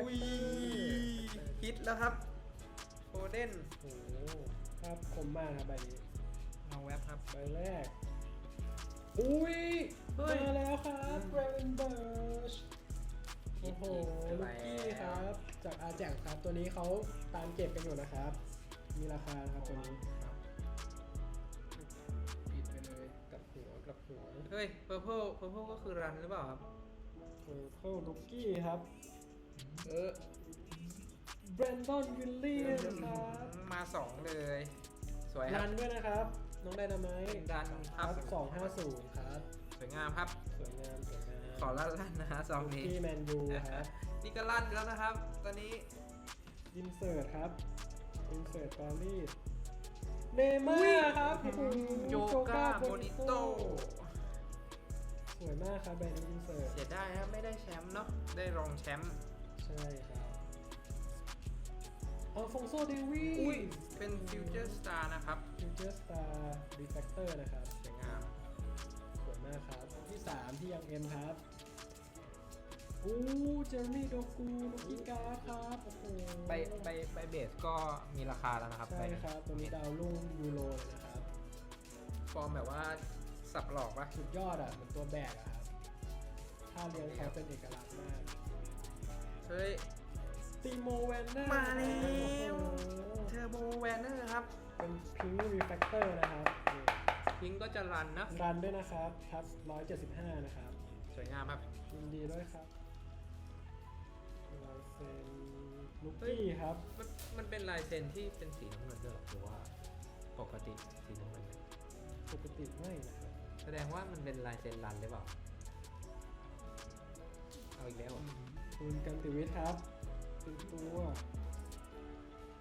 อุ้ยเตอร์ฮิตแล้วครับโฟเดนโอ้โหครับคมมากครับใบนี้เอาแว็บครับ ใบแรก อุ้ยเฮ้ย มาแล้วครับเรนเบิร์ชโอ้โหอีกลูแล้วกกี้ครับ จากอาแจกครับตัวนี้เขาตามเก็บกันอยู่นะครับ มีราคานะครับตัวนี้ครับปิดไปเลยกลับหัวกลับหัว เฮ้ยเพอร์เพลเพอร์เพลก็คือรันหรือเปล่าครับเออเข้าลูกกี้ครับ เออแบรนดอนวิลลี่นะครับมาสองเลย สวยครัรับ นด้วยนะครับ น้องไดนาไมต์ดันคครัรับ บสองห้าศูนย์ครับ สวยงามครับ สวยงามสวยงามขอลั่นลั่นนะฮะซองนี้ ที่แมนยูครับนี่ก็ลั่นแล้วนะครับ ตอนนี้อินเสิร์ตครับอินเสิร์ตปารีสเนม่าร์ครับโอ้โหโจกาโบนิโต สวยมากครับแบรนด์อินเสิร์ตเสียดายครับไม่ได้แชมป์เนาะได้รองแชมป์ ใช่ครับอัลฟงโซเดวีอุ้ย เป็นฟิวเจอร์สตาร์นะครับ ฟิวเจอร์สตาร์ดีแฟกเตอร์นะครับสวยงามสวยมากครับ ที่ 3 ที่ยังเอ็มครับอู้เจอร์มี่โดกูลูกิกาครับโอ้โหใบใบใบเบสก็มีราคาแล้วนะครับใช่ในี้ครับตัวนี้ดาวรุ่งยูโรเลยนะครับฟอร์มแบบว่าสับหลอกปะสุดยอดอะเหมือนตัวแบกอะครับท่าเลี้ยงเขาเป็นเอกลักษณ์มาก เฮ้ย ตีโมแวนเนอร์มาแล้วโอ้โหเทอร์โบแวนเนอร์ครับ เป็นพิงค์รีแฟกเตอร์นะครับนี่พิงก็จะรันนะ รันด้วยนะครับครับ175 นะครับ สวยงามครับ ยินดีด้วยครับลายเซ็นลูกกี้ครับ มันมันเป็นลายเซ็นที่เป็นสีน้ำเงินด้วยเหรอหรือว่าปกติสีน้ำเงินปกติไม่นะครับ แสดงว่ามันเป็นลายเซ็นรันหรือเปล่า เอาอีกแล้วเหรอ คุณกันติวิทย์ครับเป็นตัว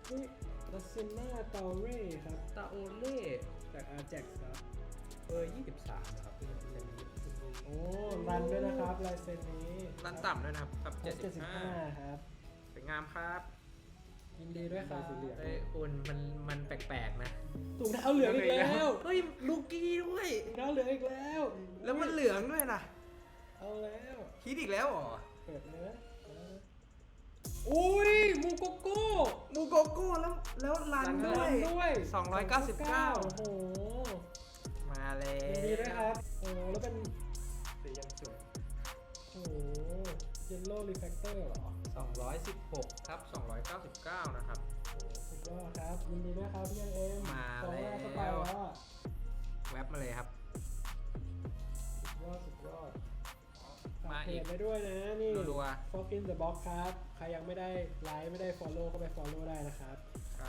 อุ้ยลาเซน่าเตาเร่ครับ ตาโอเล่จากอาแจ็กครับเบอร์23 นะครับเป็นเป็นโอ้รันด้วยนะครับลายเซ็นนี้รันต่ำด้วยนะครับครับครับ75 75ครับ สวยงามครับยินดีด้วยครับเฮ้ยคุณมันมันแปลกๆนะถุงเท้าเหลืองอีกแล้วเฮ้ยลูกี้ด้วย ถุงเท้าเหลืองอีกแล้ว แล้วมันเหลืองด้วยนะเอาแล้ว คิดอีกแล้วเหรอ เปิดเนื้อ อุ้ยมูโกโก้มูโกโก้แล้วแล้วรันรันด้วย ด้วย299 โอ้โหมาแล้วยินดีด้วยครับโอ้แล้วเป็นสียังสวยโอ้โหเยลโล่รีแฟกเตอร์เหรอ216ครับ299 นะครับ โอ้โหสุดยอดครับยินดีด้วยครับพี่ยังเอ็มมาสองรอบก็แล้วไปแล้วอะแว็บมาเลยครับ สุดยอดสุดยอดมาฝาก เพอีก จไปด้วยนะนี่รัวฟอกอินเดอะบ็อกครับ ใครยังไม่ได้ไลค์ไม่ได้ Follow ก็ไป Follow ได้นะครับ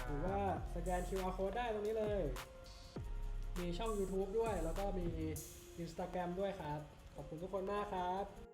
หรือว่าสแกน QR code ได้ตรงนี้เลย มีช่อง YouTube ด้วย แล้วก็มี Instagram ด้วยครับ ขอบคุณทุกคนมากครับ